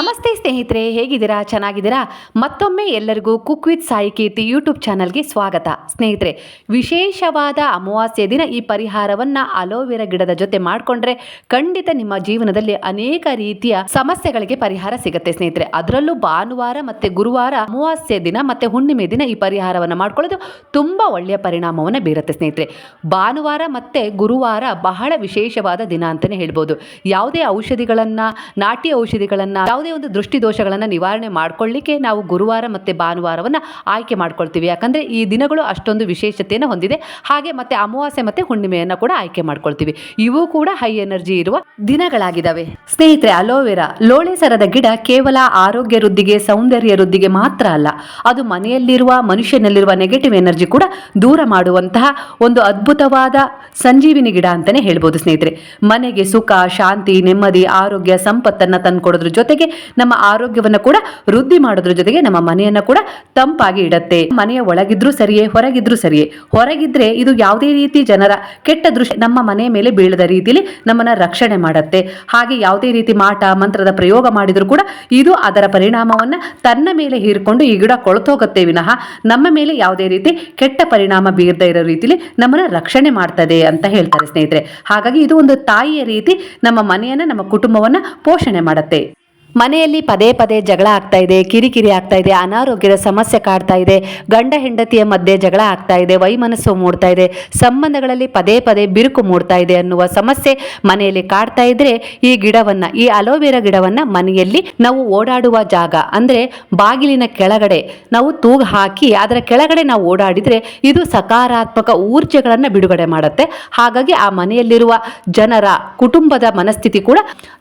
ನಮಸ್ತೆ ಸ್ನೇಹಿತರೆ, ಹೇಗಿದ್ದೀರಾ? ಚೆನ್ನಾಗಿದ್ದೀರಾ? ಮತ್ತೊಮ್ಮೆ ಎಲ್ಲರಿಗೂ cook with Sai Keerthi YouTube ಚಾನಲ್ಗೆ ಸ್ವಾಗತ. ಸ್ನೇಹಿತರೆ, ವಿಶೇಷವಾದ ಅಮಾವಾಸ್ಯೆ ದಿನ ಈ ಪರಿಹಾರವನ್ನು ಅಲೋವೆರಾ ಗಿಡದ ಜೊತೆ ಮಾಡಿಕೊಂಡ್ರೆ ಖಂಡಿತ ನಿಮ್ಮ ಜೀವನದಲ್ಲಿ ಅನೇಕ ರೀತಿಯ ಸಮಸ್ಯೆಗಳಿಗೆ ಪರಿಹಾರ ಸಿಗುತ್ತೆ ಸ್ನೇಹಿತರೆ. ಅದರಲ್ಲೂ ಭಾನುವಾರ ಮತ್ತು ಗುರುವಾರ ಅಮಾವಾಸ್ಯೆ ದಿನ ಮತ್ತು ಹುಣ್ಣಿಮೆ ದಿನ ಈ ಪರಿಹಾರವನ್ನು ಮಾಡ್ಕೊಳ್ಳೋದು ತುಂಬ ಒಳ್ಳೆಯ ಪರಿಣಾಮವನ್ನು ಬೀರುತ್ತೆ ಸ್ನೇಹಿತರೆ. ಭಾನುವಾರ ಮತ್ತು ಗುರುವಾರ ಬಹಳ ವಿಶೇಷವಾದ ದಿನ ಅಂತಲೇ ಹೇಳ್ಬೋದು. ಯಾವುದೇ ಔಷಧಿಗಳನ್ನು, ನಾಟಿ ಔಷಧಿಗಳನ್ನು, ಯಾವುದೇ ಒಂದು ದೃಷ್ಟಿ ದೋಷಗಳನ್ನು ನಿವಾರಣೆ ಮಾಡ್ಕೊಳ್ಳಿಕ್ಕೆ ನಾವು ಗುರುವಾರ ಮತ್ತು ಭಾನುವಾರವನ್ನು ಆಯ್ಕೆ ಮಾಡ್ಕೊಳ್ತೀವಿ. ಯಾಕಂದರೆ ಈ ದಿನಗಳು ಅಷ್ಟೊಂದು ವಿಶೇಷತೆಯನ್ನು ಹೊಂದಿದೆ. ಹಾಗೆ ಮತ್ತು ಅಮಾವಾಸ್ಯೆ ಮತ್ತು ಹುಣ್ಣಿಮೆಯನ್ನು ಕೂಡ ಆಯ್ಕೆ ಮಾಡ್ಕೊಳ್ತೀವಿ. ಇವು ಕೂಡ ಹೈ ಎನರ್ಜಿ ಇರುವ ದಿನಗಳಾಗಿದ್ದಾವೆ ಸ್ನೇಹಿತರೆ ಅಲೋವೆರಾ ಲೋಳೆ ಸರದ ಗಿಡ ಕೇವಲ ಆರೋಗ್ಯ ವೃದ್ಧಿಗೆ, ಸೌಂದರ್ಯ ವೃದ್ಧಿಗೆ ಮಾತ್ರ ಅಲ್ಲ, ಅದು ಮನೆಯಲ್ಲಿರುವ, ಮನುಷ್ಯನಲ್ಲಿರುವ ನೆಗೆಟಿವ್ ಎನರ್ಜಿ ಕೂಡ ದೂರ ಮಾಡುವಂತಹ ಒಂದು ಅದ್ಭುತವಾದ ಸಂಜೀವಿನಿ ಗಿಡ ಅಂತಲೇ ಹೇಳ್ಬೋದು ಸ್ನೇಹಿತರೆ. ಮನೆಗೆ ಸುಖ, ಶಾಂತಿ, ನೆಮ್ಮದಿ, ಆರೋಗ್ಯ, ಸಂಪತ್ತನ್ನು ತಂದುಕೊಡೋದ್ರ ಜೊತೆಗೆ ನಮ್ಮ ಆರೋಗ್ಯವನ್ನ ಕೂಡ ವೃದ್ಧಿ ಮಾಡೋದ್ರ ಜೊತೆಗೆ ನಮ್ಮ ಮನೆಯನ್ನ ಕೂಡ ತಂಪಾಗಿ ಇಡತ್ತೆ. ಮನೆಯ ಒಳಗಿದ್ರೂ ಸರಿಯೇ, ಹೊರಗಿದ್ರೂ ಸರಿಯೇ. ಹೊರಗಿದ್ರೆ ಇದು ಯಾವುದೇ ರೀತಿ ಜನರ ಕೆಟ್ಟ ದೃಶ್ಯ ನಮ್ಮ ಮನೆಯ ಮೇಲೆ ಬೀಳದ ರೀತಿಯಲ್ಲಿ ನಮ್ಮನ್ನ ರಕ್ಷಣೆ ಮಾಡತ್ತೆ. ಹಾಗೆ ಯಾವುದೇ ರೀತಿ ಮಾಟ, ಮಂತ್ರದ ಪ್ರಯೋಗ ಮಾಡಿದ್ರು ಕೂಡ ಇದು ಅದರ ಪರಿಣಾಮವನ್ನ ತನ್ನ ಮೇಲೆ ಹೀರಿಕೊಂಡು ಈ ಗಿಡ ಕೊಳತೋಗುತ್ತೆ ವಿನಃ ನಮ್ಮ ಮೇಲೆ ಯಾವುದೇ ರೀತಿ ಕೆಟ್ಟ ಪರಿಣಾಮ ಬೀರದೇ ಇರೋ ರೀತಿಲಿ ನಮ್ಮನ್ನ ರಕ್ಷಣೆ ಮಾಡ್ತದೆ ಅಂತ ಹೇಳ್ತಾರೆ ಸ್ನೇಹಿತರೆ. ಹಾಗಾಗಿ ಇದು ಒಂದು ತಾಯಿಯ ರೀತಿ ನಮ್ಮ ಮನೆಯನ್ನ, ನಮ್ಮ ಕುಟುಂಬವನ್ನ ಪೋಷಣೆ ಮಾಡತ್ತೆ. ಮನೆಯಲ್ಲಿ ಪದೇ ಪದೇ ಜಗಳ ಆಗ್ತಾ ಇದೆ, ಕಿರಿಕಿರಿ ಆಗ್ತಾ ಇದೆ, ಅನಾರೋಗ್ಯದ ಸಮಸ್ಯೆ ಕಾಡ್ತಾ ಇದೆ, ಗಂಡ ಹೆಂಡತಿಯ ಮಧ್ಯೆ ಜಗಳ ಆಗ್ತಾ ಇದೆ, ವೈಮನಸ್ಸು ಮೂಡ್ತಾ ಇದೆ, ಸಂಬಂಧಗಳಲ್ಲಿ ಪದೇ ಪದೇ ಬಿರುಕು ಮೂಡ್ತಾ ಇದೆ ಅನ್ನುವ ಸಮಸ್ಯೆ ಮನೆಯಲ್ಲಿ ಕಾಡ್ತಾ ಇದ್ರೆ ಈ ಗಿಡವನ್ನ, ಈ ಅಲೋವೆರಾ ಗಿಡವನ್ನ ಮನೆಯಲ್ಲಿ ನಾವು ಓಡಾಡುವ ಜಾಗ. ಅಂದ್ರೆ ಬಾಗಿಲಿನ ಕೆಳಗಡೆ ನಾವು ತೂಗು ಹಾಕಿ, ಅದರ ಕೆಳಗಡೆ ನಾವು ಓಡಾಡಿದ್ರೆ ಇದು ಸಕಾರಾತ್ಮಕ ಊರ್ಜೆಗಳನ್ನ ಬಿಡುಗಡೆ ಮಾಡುತ್ತೆ. ಹಾಗಾಗಿ ಆ ಮನೆಯಲ್ಲಿರುವ ಜನರ ಕುಟುಂಬದ ಮನಸ್ಥಿತಿ ಕೂಡ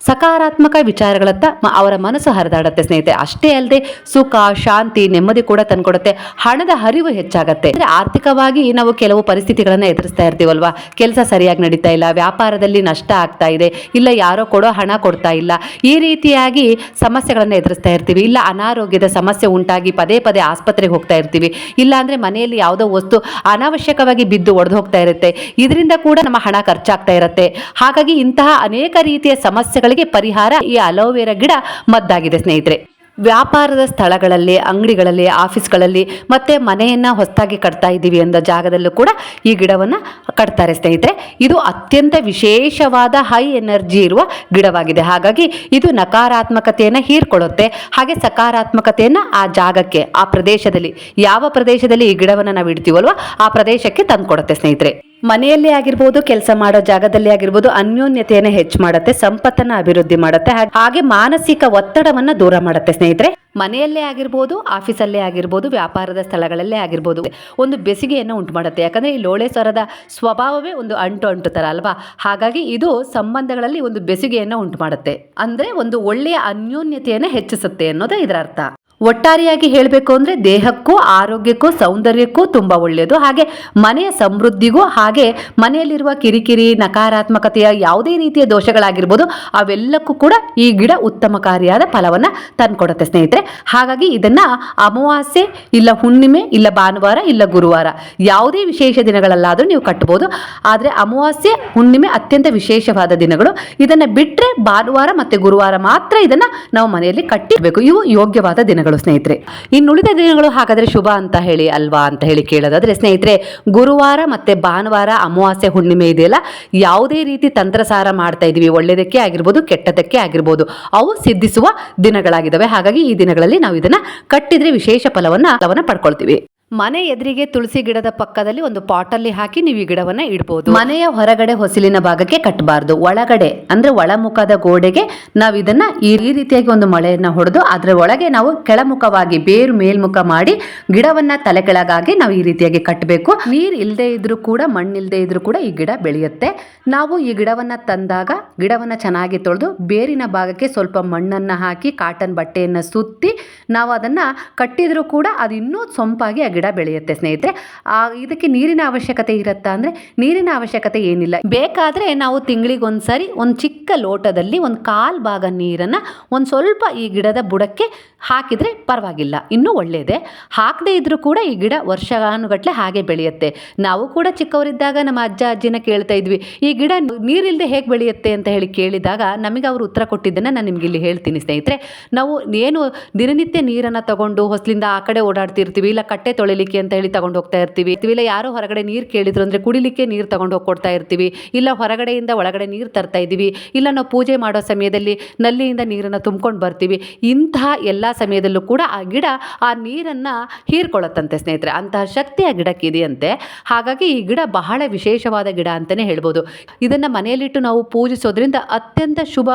ಸಕಾರಾತ್ಮಕ ವಿಚಾರಗಳತ್ತ ಅವರ ಮನಸ್ಸು ಹರಿದಾಡುತ್ತೆ ಸ್ನೇಹಿತರೆ. ಅಷ್ಟೇ ಅಲ್ಲದೆ ಸುಖ, ಶಾಂತಿ, ನೆಮ್ಮದಿ ಕೂಡ ತಂದ್ಕೊಡುತ್ತೆ. ಹಣದ ಹರಿವು ಹೆಚ್ಚಾಗುತ್ತೆ. ಅಂದರೆ ಆರ್ಥಿಕವಾಗಿ ನಾವು ಕೆಲವು ಪರಿಸ್ಥಿತಿಗಳನ್ನು ಎದುರಿಸ್ತಾ ಇರ್ತೀವಲ್ವಾ? ಕೆಲಸ ಸರಿಯಾಗಿ ನಡೀತಾ ಇಲ್ಲ, ವ್ಯಾಪಾರದಲ್ಲಿ ನಷ್ಟ ಆಗ್ತಾ ಇದೆ, ಇಲ್ಲ ಯಾರೋ ಕೊಡೋ ಹಣ ಕೊಡ್ತಾ ಇಲ್ಲ. ಈ ರೀತಿಯಾಗಿ ಸಮಸ್ಯೆಗಳನ್ನು ಎದುರಿಸ್ತಾ ಇರ್ತೀವಿ. ಇಲ್ಲ ಅನಾರೋಗ್ಯದ ಸಮಸ್ಯೆ ಉಂಟಾಗಿ ಪದೇ ಪದೇ ಆಸ್ಪತ್ರೆಗೆ ಹೋಗ್ತಾ ಇರ್ತೀವಿ. ಇಲ್ಲ ಅಂದರೆ ಮನೆಯಲ್ಲಿ ಯಾವುದೋ ವಸ್ತು ಅನಾವಶ್ಯಕವಾಗಿ ಬಿದ್ದು ಒಡೆದು ಹೋಗ್ತಾ ಇರುತ್ತೆ. ಇದರಿಂದ ಕೂಡ ನಮ್ಮ ಹಣ ಖರ್ಚಾಗ್ತಾ ಇರುತ್ತೆ. ಹಾಗಾಗಿ ಇಂತಹ ಅನೇಕ ರೀತಿಯ ಸಮಸ್ಯೆಗಳಿಗೆ ಪರಿಹಾರ ಈ ಅಲೋವೆರಾ ಗಿಡ ಮದ್ದಾಗಿದೆ ಸ್ನೇಹಿತರೆ. ವ್ಯಾಪಾರದ ಸ್ಥಳಗಳಲ್ಲಿ, ಅಂಗಡಿಗಳಲ್ಲಿ, ಆಫೀಸ್ಗಳಲ್ಲಿ ಮತ್ತೆ ಮನೆಯನ್ನು ಹೊಸದಾಗಿ ಕಟ್ತಾ ಇದ್ದೀವಿ ಅಂದ ಜಾಗದಲ್ಲೂ ಕೂಡ ಈ ಗಿಡವನ್ನು ಕಟ್ತಾರೆ ಸ್ನೇಹಿತರೆ. ಇದು ಅತ್ಯಂತ ವಿಶೇಷವಾದ ಹೈ ಎನರ್ಜಿ ಇರುವ ಗಿಡವಾಗಿದೆ. ಹಾಗಾಗಿ ಇದು ನಕಾರಾತ್ಮಕತೆಯನ್ನು ಹೀರ್ಕೊಳ್ಳುತ್ತೆ. ಹಾಗೆ ಸಕಾರಾತ್ಮಕತೆಯನ್ನು ಆ ಜಾಗಕ್ಕೆ, ಆ ಪ್ರದೇಶದಲ್ಲಿ, ಯಾವ ಪ್ರದೇಶದಲ್ಲಿ ಈ ಗಿಡವನ್ನು ನಾವು ಇಡ್ತೀವಲ್ವ, ಆ ಪ್ರದೇಶಕ್ಕೆ ತಂದುಕೊಡುತ್ತೆ ಸ್ನೇಹಿತರೆ. ಮನೆಯಲ್ಲೇ ಆಗಿರ್ಬೋದು, ಕೆಲಸ ಮಾಡೋ ಜಾಗದಲ್ಲಿ ಆಗಿರ್ಬೋದು, ಅನ್ಯೋನ್ಯತೆಯನ್ನು ಹೆಚ್ಚು ಮಾಡುತ್ತೆ, ಸಂಪತ್ತನ್ನು ಅಭಿವೃದ್ಧಿ ಮಾಡುತ್ತೆ, ಹಾಗ್- ಮಾನಸಿಕ ಒತ್ತಡವನ್ನು ದೂರ ಮಾಡುತ್ತೆ ಸ್ನೇಹಿತರೆ. ಮನೆಯಲ್ಲೇ ಆಗಿರ್ಬೋದು, ಆಫೀಸಲ್ಲೇ ಆಗಿರ್ಬೋದು, ವ್ಯಾಪಾರದ ಸ್ಥಳಗಳಲ್ಲೇ ಆಗಿರ್ಬೋದು, ಒಂದು ಬೆಸಿಗೆಯನ್ನು ಉಂಟು ಮಾಡುತ್ತೆ ಯಾಕಂದ್ರೆ ಈ ಲೋಳೆ ಸ್ವರದ ಸ್ವಭಾವವೇ ಒಂದು ಅಂಟು ಅಂಟು ಥರ ಅಲ್ವಾ? ಹಾಗಾಗಿ ಇದು ಸಂಬಂಧಗಳಲ್ಲಿ ಒಂದು ಬೆಸಿಗೆಯನ್ನು ಉಂಟು ಮಾಡುತ್ತೆ ಅಂದ್ರೆ ಒಂದು ಒಳ್ಳೆಯ ಅನ್ಯೋನ್ಯತೆಯನ್ನು ಹೆಚ್ಚಿಸುತ್ತೆ ಅನ್ನೋದು ಇದರ ಅರ್ಥ ಒಟ್ಟಾರೆಯಾಗಿ ಹೇಳಬೇಕು ಅಂದರೆ ದೇಹಕ್ಕೂ, ಆರೋಗ್ಯಕ್ಕೂ, ಸೌಂದರ್ಯಕ್ಕೂ ತುಂಬ ಒಳ್ಳೆಯದು. ಹಾಗೆ ಮನೆಯ ಸಮೃದ್ಧಿಗೂ, ಹಾಗೆ ಮನೆಯಲ್ಲಿರುವ ಕಿರಿಕಿರಿ, ನಕಾರಾತ್ಮಕತೆಯ ಯಾವುದೇ ರೀತಿಯ ದೋಷಗಳಾಗಿರ್ಬೋದು, ಅವೆಲ್ಲಕ್ಕೂ ಕೂಡ ಈ ಗಿಡ ಉತ್ತಮಕಾರಿಯಾದ ಫಲವನ್ನು ತಂದುಕೊಡುತ್ತೆ ಸ್ನೇಹಿತರೆ. ಹಾಗಾಗಿ ಇದನ್ನು ಅಮಾವಾಸ್ಯೆ, ಇಲ್ಲ ಹುಣ್ಣಿಮೆ, ಇಲ್ಲ ಭಾನುವಾರ, ಇಲ್ಲ ಗುರುವಾರ, ಯಾವುದೇ ವಿಶೇಷ ದಿನಗಳಲ್ಲಾದರೂ ನೀವು ಕಟ್ಬೋದು. ಆದರೆ ಅಮಾವಾಸ್ಯೆ, ಹುಣ್ಣಿಮೆ ಅತ್ಯಂತ ವಿಶೇಷವಾದ ದಿನಗಳು. ಇದನ್ನು ಬಿಟ್ಟರೆ ಭಾನುವಾರ ಮತ್ತು ಗುರುವಾರ ಮಾತ್ರ ಇದನ್ನು ನಾವು ಮನೆಯಲ್ಲಿ ಕಟ್ಟಿರಬೇಕು. ಇವು ಯೋಗ್ಯವಾದ ದಿನಗಳು. ಸ್ನೇಹಿತರೆ. ಇನ್ನುಳಿದ ದಿನಗಳು ಹಾಗಾದರೆ ಶುಭ ಅಂತ ಹೇಳಿ, ಅಲ್ವಾ ಅಂತ ಹೇಳಿ ಕೇಳೋದಾದ್ರೆ ಸ್ನೇಹಿತರೆ, ಗುರುವಾರ ಮತ್ತು ಭಾನುವಾರ ಅಮಾವಾಸ್ಯೆ ಹುಣ್ಣಿಮೆ ಇದೆಯಲ್ಲ? ಯಾವುದೇ ರೀತಿ ತಂತ್ರಸಾರ ಮಾಡ್ತಾ ಇದ್ದೀವಿ. ಒಳ್ಳೆಯದಕ್ಕೆ ಆಗಿರ್ಬೋದು ಕೆಟ್ಟದಕ್ಕೆ ಆಗಿರ್ಬೋದು. ಅವು ಸಿದ್ಧಿಸುವ ದಿನಗಳಾಗಿದ್ದಾವೆ. ಹಾಗಾಗಿ ಈ ದಿನಗಳಲ್ಲಿ ನಾವು ಇದನ್ನು ಕಟ್ಟಿದರೆ ವಿಶೇಷ ಫಲವನ್ನು, ಫಲವನ್ನ ಪಡ್ಕೊಳ್ತೀವಿ. ಮನೆ ಎದುರಿಗೆ ತುಳಸಿ ಗಿಡದ ಪಕ್ಕದಲ್ಲಿ ಒಂದು ಪಾಟಲ್ಲಿ ಹಾಕಿ ನೀವು ಈ ಗಿಡವನ್ನ ಇಡಬಹುದು ಮನೆಯ ಹೊರಗಡೆ ಹೊಸಿಲಿನ ಭಾಗಕ್ಕೆ ಕಟ್ಟಬಾರ್ದು ಒಳಗಡೆ, ಅಂದ್ರೆ ಒಳಮುಖದ ಗೋಡೆಗೆ ನಾವು ಇದನ್ನ ಈ ರೀತಿಯಾಗಿ ಒಂದು ಮಳೆಯನ್ನ ಹೊಡೆದು ಅದರ ಒಳಗೆ ನಾವು ಕೆಳಮುಖವಾಗಿ ಬೇರು ಮೇಲ್ಮುಖ ಮಾಡಿ ಗಿಡವನ್ನ ತಲೆ ಕೆಳಗಾಗಿ ನಾವು ಈ ರೀತಿಯಾಗಿ ಕಟ್ಟಬೇಕು ನೀರ್ ಇಲ್ಲದೆ ಇದ್ರೂ ಕೂಡ ಮಣ್ಣಿಲ್ಲದೆ ಇದ್ರೂ ಕೂಡ ಈ ಗಿಡ ಬೆಳೆಯುತ್ತೆ. ನಾವು ಈ ಗಿಡವನ್ನ ತಂದಾಗ, ಗಿಡವನ್ನ ಚೆನ್ನಾಗಿ ತೊಳೆದು ಬೇರಿನ ಭಾಗಕ್ಕೆ ಸ್ವಲ್ಪ ಮಣ್ಣನ್ನ ಹಾಕಿ, ಕಾಟನ್ ಬಟ್ಟೆಯನ್ನ ಸುತ್ತಿ ನಾವು ಅದನ್ನ ಕಟ್ಟಿದ್ರೂ ಕೂಡ ಅದು ಇನ್ನೂ ಸೊಂಪಾಗಿ ಆ ಗಿಡ ಬೆಳೆಯುತ್ತೆ ಸ್ನೇಹಿತರೆ. ಆ, ಇದಕ್ಕೆ ನೀರಿನ ಅವಶ್ಯಕತೆ ಇರುತ್ತಾ ಅಂದರೆ ನೀರಿನ ಅವಶ್ಯಕತೆ ಏನಿಲ್ಲ. ಬೇಕಾದರೆ ನಾವು ತಿಂಗಳಿಗೊಂದು ಒಂದ್ಸರಿ ಒಂದು ಚಿಕ್ಕ ಲೋಟದಲ್ಲಿ ಒಂದು ಕಾಲು ಭಾಗ ನೀರನ್ನು ಒಂದು ಸ್ವಲ್ಪ ಈ ಗಿಡದ ಬುಡಕ್ಕೆ ಹಾಕಿದರೆ ಪರವಾಗಿಲ್ಲ. ಇನ್ನೂ ಒಳ್ಳೆಯದೇ ಹಾಕದೇ ಇದ್ದರೂ ಕೂಡ ಈ ಗಿಡ ವರ್ಷಾನುಗಟ್ಟಲೆ ಹಾಗೆ ಬೆಳೆಯುತ್ತೆ. ನಾವು ಕೂಡ ಚಿಕ್ಕವರಿದ್ದಾಗ ನಮ್ಮ ಅಜ್ಜ ಅಜ್ಜಿನ ಕೇಳ್ತಾ ಇದ್ವಿ ಈ ಗಿಡ ನೀರಿಲ್ಲದೆ ಹೇಗೆ ಬೆಳೆಯುತ್ತೆ? ಅಂತ ಹೇಳಿ ಕೇಳಿದಾಗ ನಮಗೆ ಅವರು ಉತ್ತರ ಕೊಟ್ಟಿದ್ದನ್ನು ನಾನು ನಿಮಗೆ ಇಲ್ಲಿ ಹೇಳ್ತೀನಿ ಸ್ನೇಹಿತರೆ. ನಾವು ಏನು ದಿನನಿತ್ಯ ನೀರನ್ನು ತಗೊಂಡು ಹೊಸಲಿಂದ ಆ ಕಡೆ ಓಡಾಡ್ತಿರ್ತೀವಿ ಇಲ್ಲ ಕಟ್ಟೆ ತೊಳಿಲಿಕ್ಕೆ ಅಂತ ಹೇಳಿ ತಗೊಂಡು ಹೋಗ್ತಾ ಇರ್ತೀವಿ. ಇಲ್ಲ ಯಾರೋ ಹೊರಗಡೆ ನೀರು ಕೇಳಿದ್ರು ಅಂದರೆ ಕುಡಿಲಿಕ್ಕೆ ನೀರು ತಗೊಂಡು ಹೋಗಿ ಕೊಡ್ತಾ ಇರ್ತೀವಿ. ಇಲ್ಲ ಹೊರಗಡೆಯಿಂದ ಒಳಗಡೆ ನೀರು ತರ್ತಾ ಇದ್ದೀವಿ. ಇಲ್ಲ ನಾವು ಪೂಜೆ ಮಾಡೋ ಸಮಯದಲ್ಲಿ ನಲ್ಲಿಯಿಂದ ನೀರನ್ನು ತುಂಬ್ಕೊಂಡು ಬರ್ತೀವಿ. ಇಂತಹ ಎಲ್ಲ ಸಮಯದಲ್ಲೂ ಕೂಡ ಆ ಗಿಡ ಆ ನೀರನ್ನು ಹೀರ್ಕೊಳ್ಳುತ್ತಂತೆ ಸ್ನೇಹಿತರೆ. ಅಂತಹ ಶಕ್ತಿ ಆ ಗಿಡಕ್ಕೆ ಇದೆಯಂತೆ. ಹಾಗಾಗಿ ಈ ಗಿಡ ಬಹಳ ವಿಶೇಷವಾದ ಗಿಡ ಅಂತಲೇ ಹೇಳ್ಬೋದು. ಇದನ್ನು ಮನೆಯಲ್ಲಿಟ್ಟು ನಾವು ಪೂಜಿಸೋದ್ರಿಂದ ಅತ್ಯಂತ ಶುಭ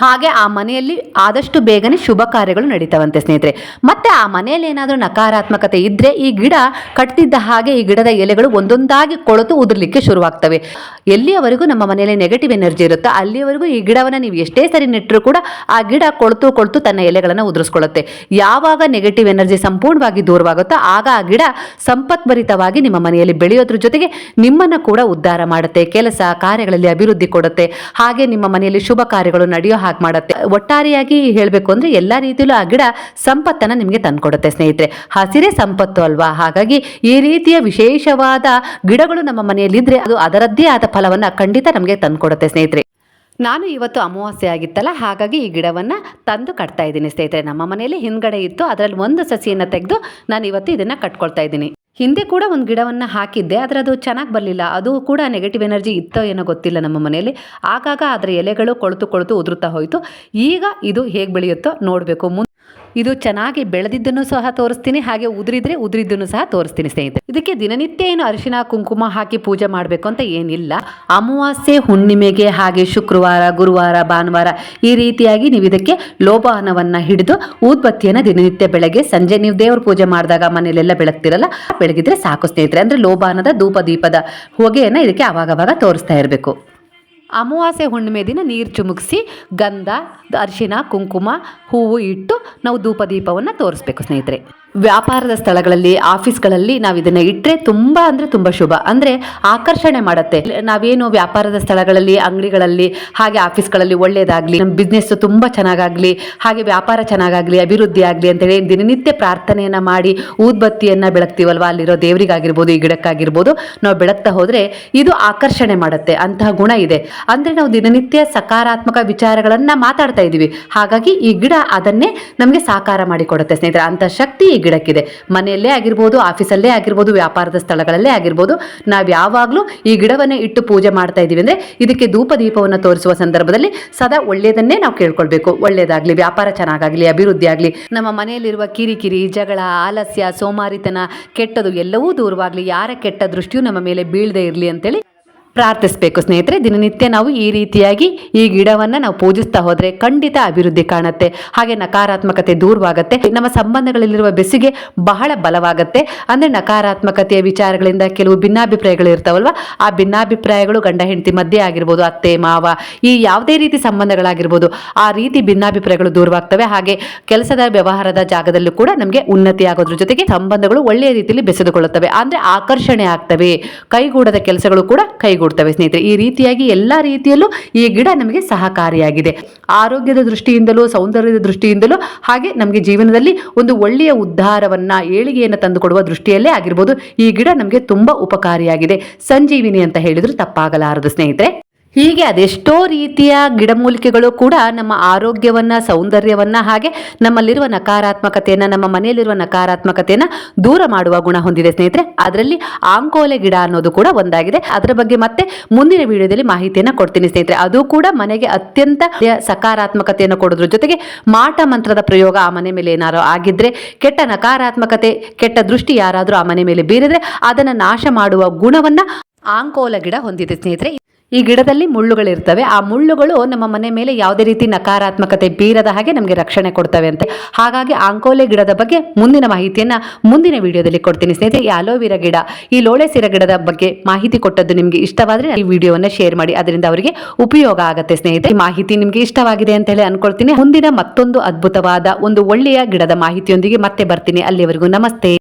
ಹಾಗೆ ಆ ಮನೆಯಲ್ಲಿ ಆದಷ್ಟು ಬೇಗನೆ ಶುಭ ಕಾರ್ಯಗಳು ನಡೀತಾವಂತೆ ಸ್ನೇಹಿತರೆ. ಮತ್ತೆ ಆ ಮನೆಯಲ್ಲಿ ಏನಾದರೂ ನಕಾರಾತ್ಮಕತೆ ಇದ್ದರೆ ಈ ಗಿಡ ಕಟ್ತಿದ್ದ ಹಾಗೆ ಈ ಗಿಡದ ಎಲೆಗಳು ಒಂದೊಂದಾಗಿ ಕೊಳೆತು ಉದುರ್ಲಿಕ್ಕೆ ಶುರುವಾಗ್ತವೆ. ಎಲ್ಲಿಯವರೆಗೂ ನಮ್ಮ ಮನೆಯಲ್ಲಿ ನೆಗೆಟಿವ್ ಎನರ್ಜಿ ಇರುತ್ತೋ ಅಲ್ಲಿಯವರೆಗೂ ಈ ಗಿಡವನ್ನು ನೀವು ಎಷ್ಟೇ ಸರಿ ನೆಟ್ಟರೂ ಕೂಡ ಆ ಗಿಡ ಕೊಳತು ಕೊಳತು ತನ್ನ ಎಲೆಗಳನ್ನು ಉದುರಿಸ್ಕೊಳ್ಳುತ್ತೆ. ಯಾವಾಗ ನೆಗೆಟಿವ್ ಎನರ್ಜಿ ಸಂಪೂರ್ಣವಾಗಿ ದೂರವಾಗುತ್ತೋ ಆಗ ಆ ಗಿಡ ಸಂಪತ್ಭರಿತವಾಗಿ ನಿಮ್ಮ ಮನೆಯಲ್ಲಿ ಬೆಳೆಯೋದ್ರ ಜೊತೆಗೆ ನಿಮ್ಮನ್ನು ಕೂಡ ಉದ್ಧಾರ ಮಾಡುತ್ತೆ, ಕೆಲಸ ಕಾರ್ಯಗಳಲ್ಲಿ ಅಭಿವೃದ್ಧಿ ಕೊಡುತ್ತೆ. ಹಾಗೆ ನಿಮ್ಮ ಮನೆಯಲ್ಲಿ ಶುಭ ಕಾರ್ಯಗಳು ನಡೆಯೋ ಹಾಗೆ ಮಾಡುತ್ತೆ. ಒಟ್ಟಾರೆಯಾಗಿ ಹೇಳಬೇಕು ಅಂದರೆ ಎಲ್ಲ ರೀತಿಯಲ್ಲೂ ಆ ಗಿಡ ಸಂಪತ್ತನ್ನು ನಿಮಗೆ ತಂದುಕೊಡುತ್ತೆ ಸ್ನೇಹಿತರೆ. ಹಸಿರೇ ಸಂಪತ್ತು ಅಲ್ವಾ? ಹಾಗಾಗಿ ಈ ರೀತಿಯ ವಿಶೇಷವಾದ ಗಿಡಗಳು ನಮ್ಮ ಮನೆಯಲ್ಲಿದ್ದರೆ ಅದು ಅದರದ್ದೇ ಆದ ಫಲವನ್ನು ಖಂಡಿತ ನಮಗೆ ತಂದುಕೊಡುತ್ತೆ ಸ್ನೇಹಿತರೆ. ನಾನು ಇವತ್ತು ಅಮಾವಾಸ್ಯೆ ಆಗಿತ್ತಲ್ಲ, ಹಾಗಾಗಿ ಈ ಗಿಡವನ್ನು ತಂದು ಕಟ್ತಾ ಇದ್ದೀನಿ ಸ್ನೇಹಿತರೆ. ನಮ್ಮ ಮನೆಯಲ್ಲಿ ಹಿಂದ್ಗಡೆ ಇತ್ತು, ಅದರಲ್ಲಿ ಒಂದು ಸಸಿಯನ್ನು ತೆಗೆದು ನಾನು ಇವತ್ತು ಇದನ್ನು ಕಟ್ಕೊಳ್ತಾ ಇದ್ದೀನಿ. ಹಿಂದೆ ಕೂಡ ಒಂದು ಗಿಡವನ್ನು ಹಾಕಿದ್ದೆ, ಆದರೆ ಅದು ಚೆನ್ನಾಗಿ ಬರಲಿಲ್ಲ. ಅದು ಕೂಡ ನೆಗೆಟಿವ್ ಎನರ್ಜಿ ಇತ್ತೋ ಏನೋ ಗೊತ್ತಿಲ್ಲ ನಮ್ಮ ಮನೆಯಲ್ಲಿ. ಆಗಾಗ ಅದರ ಎಲೆಗಳು ಕೊಳೆತು ಕೊಳೆತು ಉದುರುತ್ತಾ ಹೋಯಿತು. ಈಗ ಇದು ಹೇಗೆ ಬೆಳೆಯುತ್ತೋ ನೋಡಬೇಕು. ಮುನ್ ಇದು ಚೆನ್ನಾಗಿ ಬೆಳೆದಿದ್ದನ್ನು ಸಹ ತೋರಿಸ್ತೀನಿ, ಹಾಗೆ ಉದುರಿದ್ರೆ ಉದುರಿದ್ದನ್ನು ಸಹ ತೋರಿಸ್ತೀನಿ ಸ್ನೇಹಿತರೆ. ಇದಕ್ಕೆ ದಿನನಿತ್ಯ ಏನು ಅರಿಶಿನ, ಕುಂಕುಮ ಹಾಕಿ ಪೂಜೆ ಮಾಡಬೇಕು ಅಂತ ಏನಿಲ್ಲ. ಅಮಾವಾಸ್ಯೆ, ಹುಣ್ಣಿಮೆಗೆ ಹಾಗೆ ಶುಕ್ರವಾರ, ಗುರುವಾರ, ಭಾನುವಾರ ಈ ರೀತಿಯಾಗಿ ನೀವು ಇದಕ್ಕೆ ಲೋಬಾನವನ್ನು ಹಿಡಿದು ಊದ್ಬತ್ತಿಯನ್ನು ದಿನನಿತ್ಯ ಬೆಳಗ್ಗೆ ಸಂಜೆ ನೀವು ದೇವ್ರ ಪೂಜೆ ಮಾಡಿದಾಗ ಮನೆಯಲ್ಲೆಲ್ಲ ಬೆಳಗ್ತಿರಲ್ಲ, ಬೆಳಗಿದ್ರೆ ಸಾಕು ಸ್ನೇಹಿತರೆ. ಅಂದ್ರೆ ಲೋಬಾನದ ಧೂಪ ದೀಪದ ಹೊಗೆಯನ್ನು ಇದಕ್ಕೆ ಅವಾಗವಾಗ ತೋರಿಸ್ತಾ ಇರಬೇಕು. ಅಮಾವಾಸ್ಯೆ ಹುಣ್ಣಿಮೆ ದಿನ ನೀರು ಚುಮುಕಿಸಿ, ಗಂಧ, ಅರಿಶಿನ, ಕುಂಕುಮ, ಹೂವು ಇಟ್ಟು ನಾವು ಧೂಪ ದೀಪವನ್ನು ತೋರಿಸ್ಬೇಕು ಸ್ನೇಹಿತರೆ. ವ್ಯಾಪಾರದ ಸ್ಥಳಗಳಲ್ಲಿ, ಆಫೀಸ್ಗಳಲ್ಲಿ ನಾವು ಇದನ್ನು ಇಟ್ಟರೆ ತುಂಬ ಅಂದರೆ ತುಂಬ ಶುಭ. ಅಂದರೆ ಆಕರ್ಷಣೆ ಮಾಡುತ್ತೆ. ನಾವೇನು ವ್ಯಾಪಾರದ ಸ್ಥಳಗಳಲ್ಲಿ, ಅಂಗಡಿಗಳಲ್ಲಿ, ಹಾಗೆ ಆಫೀಸ್ಗಳಲ್ಲಿ ಒಳ್ಳೆಯದಾಗಲಿ ನಮ್ಮ ಬಿಸ್ನೆಸ್ ತುಂಬ ಚೆನ್ನಾಗಾಗಲಿ, ಹಾಗೆ ವ್ಯಾಪಾರ ಚೆನ್ನಾಗಾಗಲಿ, ಅಭಿವೃದ್ಧಿ ಆಗಲಿ ಅಂತೇಳಿ ದಿನನಿತ್ಯ ಪ್ರಾರ್ಥನೆಯನ್ನು ಮಾಡಿ ಊದ್ಬತ್ತಿಯನ್ನು ಬೆಳಗ್ತೀವಲ್ವ? ಅಲ್ಲಿರೋ ದೇವರಿಗಾಗಿರ್ಬೋದು, ಈ ಗಿಡಕ್ಕಾಗಿರ್ಬೋದು, ನಾವು ಬೆಳಗ್ತಾ ಹೋದರೆ ಇದು ಆಕರ್ಷಣೆ ಮಾಡುತ್ತೆ. ಅಂತಹ ಗುಣ ಇದೆ. ಅಂದರೆ ನಾವು ದಿನನಿತ್ಯ ಸಕಾರಾತ್ಮಕ ವಿಚಾರಗಳನ್ನು ಮಾತಾಡ್ತಾ ಇದ್ದೀವಿ. ಹಾಗಾಗಿ ಈ ಗಿಡ ಅದನ್ನೇ ನಮಗೆ ಸಾಕಾರ ಮಾಡಿಕೊಡುತ್ತೆ ಸ್ನೇಹಿತರೆ. ಅಂಥ ಶಕ್ತಿ ಈ ಗಿಡಕ್ಕಿದೆ. ಮನೆಯಲ್ಲೇ ಆಗಿರ್ಬೋದು, ಆಫೀಸಲ್ಲೇ ಆಗಿರ್ಬೋದು, ವ್ಯಾಪಾರದ ಸ್ಥಳಗಳಲ್ಲೇ ಆಗಿರ್ಬೋದು, ನಾವು ಯಾವಾಗಲೂ ಈ ಗಿಡವನ್ನೇ ಇಟ್ಟು ಪೂಜೆ ಮಾಡ್ತಾ ಇದ್ದೀವಿ ಅಂದರೆ ಇದಕ್ಕೆ ಧೂಪ ದೀಪವನ್ನು ತೋರಿಸುವ ಸಂದರ್ಭದಲ್ಲಿ ಸದಾ ಒಳ್ಳೆಯದನ್ನೇ ನಾವು ಕೇಳ್ಕೊಳ್ಬೇಕು. ಒಳ್ಳೆಯದಾಗಲಿ ವ್ಯಾಪಾರ ಚೆನ್ನಾಗಾಗಲಿ, ಅಭಿವೃದ್ಧಿ ಆಗಲಿ. ನಮ್ಮ ಮನೆಯಲ್ಲಿರುವ ಕಿರಿಕಿರಿ, ಜಗಳ, ಆಲಸ್ಯ, ಸೋಮಾರಿತನ, ಕೆಟ್ಟದು ಎಲ್ಲವೂ ದೂರವಾಗಲಿ. ಯಾರ ಕೆಟ್ಟ ದೃಷ್ಟಿಯೂ ನಮ್ಮ ಮೇಲೆ ಬೀಳದೇ ಇರಲಿ ಅಂತೇಳಿ ಪ್ರಾರ್ಥಿಸಬೇಕು, ಸ್ನೇಹಿತರೆ. ದಿನನಿತ್ಯ ನಾವು ಈ ರೀತಿಯಾಗಿ ಈ ಗಿಡವನ್ನು ನಾವು ಪೂಜಿಸ್ತಾ ಹೋದರೆ ಖಂಡಿತ ಅಭಿವೃದ್ಧಿ ಕಾಣುತ್ತೆ. ಹಾಗೆ ನಕಾರಾತ್ಮಕತೆ ದೂರವಾಗುತ್ತೆ. ನಮ್ಮ ಸಂಬಂಧಗಳಲ್ಲಿರುವ ಬೆಸಿಗೆ ಬಹಳ ಬಲವಾಗುತ್ತೆ. ಅಂದರೆ ನಕಾರಾತ್ಮಕತೆಯ ವಿಚಾರಗಳಿಂದ ಕೆಲವು ಭಿನ್ನಾಭಿಪ್ರಾಯಗಳು ಇರ್ತಾವಲ್ವ, ಆ ಭಿನ್ನಾಭಿಪ್ರಾಯಗಳು ಗಂಡ, ಹೆಂಡತಿ ಮಧ್ಯೆ ಆಗಿರ್ಬೋದು, ಅತ್ತೆ, ಮಾವ, ಈ ಯಾವುದೇ ರೀತಿ ಸಂಬಂಧಗಳಾಗಿರ್ಬೋದು, ಆ ರೀತಿ ಭಿನ್ನಾಭಿಪ್ರಾಯಗಳು ದೂರವಾಗ್ತವೆ. ಹಾಗೆ ಕೆಲಸದ ವ್ಯವಹಾರದ ಜಾಗದಲ್ಲೂ ಕೂಡ ನಮಗೆ ಉನ್ನತಿ ಆಗೋದ್ರ ಜೊತೆಗೆ ಸಂಬಂಧಗಳು ಒಳ್ಳೆಯ ರೀತಿಯಲ್ಲಿ ಬೆಸೆದುಕೊಳ್ಳುತ್ತವೆ. ಅಂದರೆ ಆಕರ್ಷಣೆ ಆಗ್ತವೆ. ಕೈಗೂಡದ ಕೆಲಸಗಳು ಕೂಡ ಕೈಗೂಡ್ತವೆ ಸ್ನೇಹಿತರೆ. ಈ ರೀತಿಯಾಗಿ ಎಲ್ಲ ರೀತಿಯಲ್ಲೂ ಈ ಗಿಡ ನಮಗೆ ಸಹಕಾರಿಯಾಗಿದೆ. ಆರೋಗ್ಯದ ದೃಷ್ಟಿಯಿಂದಲೂ, ಸೌಂದರ್ಯದ ದೃಷ್ಟಿಯಿಂದಲೂ, ಹಾಗೆ ನಮಗೆ ಜೀವನದಲ್ಲಿ ಒಂದು ಒಳ್ಳೆಯ ಉದ್ಧಾರವನ್ನು, ಏಳಿಗೆಯನ್ನು ತಂದುಕೊಡುವ ದೃಷ್ಟಿಯಲ್ಲೇ ಆಗಿರ್ಬೋದು ಈ ಗಿಡ ನಮಗೆ ತುಂಬ ಉಪಕಾರಿಯಾಗಿದೆ. ಸಂಜೀವಿನಿ ಅಂತ ಹೇಳಿದ್ರು ತಪ್ಪಾಗಲಾರದು ಸ್ನೇಹಿತರೆ. ಹೀಗೆ ಅದೆಷ್ಟೋ ರೀತಿಯ ಗಿಡಮೂಲಿಕೆಗಳು ಕೂಡ ನಮ್ಮ ಆರೋಗ್ಯವನ್ನ, ಸೌಂದರ್ಯವನ್ನ ಹಾಗೆ ನಮ್ಮಲ್ಲಿರುವ ನಕಾರಾತ್ಮಕತೆಯನ್ನು, ನಮ್ಮ ಮನೆಯಲ್ಲಿರುವ ನಕಾರಾತ್ಮಕತೆಯನ್ನು ದೂರ ಮಾಡುವ ಗುಣ ಹೊಂದಿದೆ ಸ್ನೇಹಿತರೆ. ಅದರಲ್ಲಿ ಆಂಕೋಲೆ ಗಿಡ ಅನ್ನೋದು ಕೂಡ ಒಂದಾಗಿದೆ. ಅದರ ಬಗ್ಗೆ ಮತ್ತೆ ಮುಂದಿನ ವಿಡಿಯೋದಲ್ಲಿ ಮಾಹಿತಿಯನ್ನು ಕೊಡ್ತೀನಿ ಸ್ನೇಹಿತರೆ. ಅದು ಕೂಡ ಮನೆಗೆ ಅತ್ಯಂತ ಸಕಾರಾತ್ಮಕತೆಯನ್ನು ಕೊಡೋದ್ರ. ಜೊತೆಗೆ ಮಾಟ ಮಂತ್ರದ ಪ್ರಯೋಗ ಆ ಮನೆ ಮೇಲೆ ಏನಾದ್ರು ಆಗಿದ್ರೆ, ಕೆಟ್ಟ ನಕಾರಾತ್ಮಕತೆ, ಕೆಟ್ಟ ದೃಷ್ಟಿ ಯಾರಾದರೂ ಆ ಮನೆ ಮೇಲೆ ಬೀರಿದ್ರೆ ಅದನ್ನು ನಾಶ ಮಾಡುವ ಗುಣವನ್ನು ಆಂಕೋಲ ಗಿಡ ಹೊಂದಿದೆ ಸ್ನೇಹಿತರೆ. ಈ ಗಿಡದಲ್ಲಿ ಮುಳ್ಳುಗಳಿರ್ತವೆ. ಆ ಮುಳ್ಳುಗಳು ನಮ್ಮ ಮನೆ ಮೇಲೆ ಯಾವುದೇ ರೀತಿ ನಕಾರಾತ್ಮಕತೆ ಬೀರದ ಹಾಗೆ ನಮಗೆ ರಕ್ಷಣೆ ಕೊಡ್ತವೆ ಅಂತೆ ಹಾಗಾಗಿ ಆಂಕೋಲೆ ಗಿಡದ ಬಗ್ಗೆ ಮುಂದಿನ ಮಾಹಿತಿಯನ್ನು ಮುಂದಿನ ವಿಡಿಯೋದಲ್ಲಿ ಕೊಡ್ತೀನಿ ಸ್ನೇಹಿತರೆ. ಈ ಅಲೋವಿರಾ ಗಿಡ, ಈ ಲೋಳೆಸಿರ ಗಿಡದ ಬಗ್ಗೆ ಮಾಹಿತಿ ಕೊಟ್ಟದ್ದು ನಿಮಗೆ ಇಷ್ಟವಾದರೆ ಈ ವಿಡಿಯೋವನ್ನು ಶೇರ್ ಮಾಡಿ. ಅದರಿಂದ ಅವರಿಗೆ ಉಪಯೋಗ ಆಗುತ್ತೆ ಸ್ನೇಹಿತರೆ. ಈ ಮಾಹಿತಿ ನಿಮಗೆ ಇಷ್ಟವಾಗಿದೆ ಅಂತ ಹೇಳಿ ಅನ್ಕೊಳ್ತೀನಿ. ಮುಂದಿನ ಮತ್ತೊಂದು ಅದ್ಭುತವಾದ, ಒಂದು ಒಳ್ಳೆಯ ಗಿಡದ ಮಾಹಿತಿಯೊಂದಿಗೆ ಮತ್ತೆ ಬರ್ತೀನಿ. ಅಲ್ಲಿವರೆಗೂ ನಮಸ್ತೆ.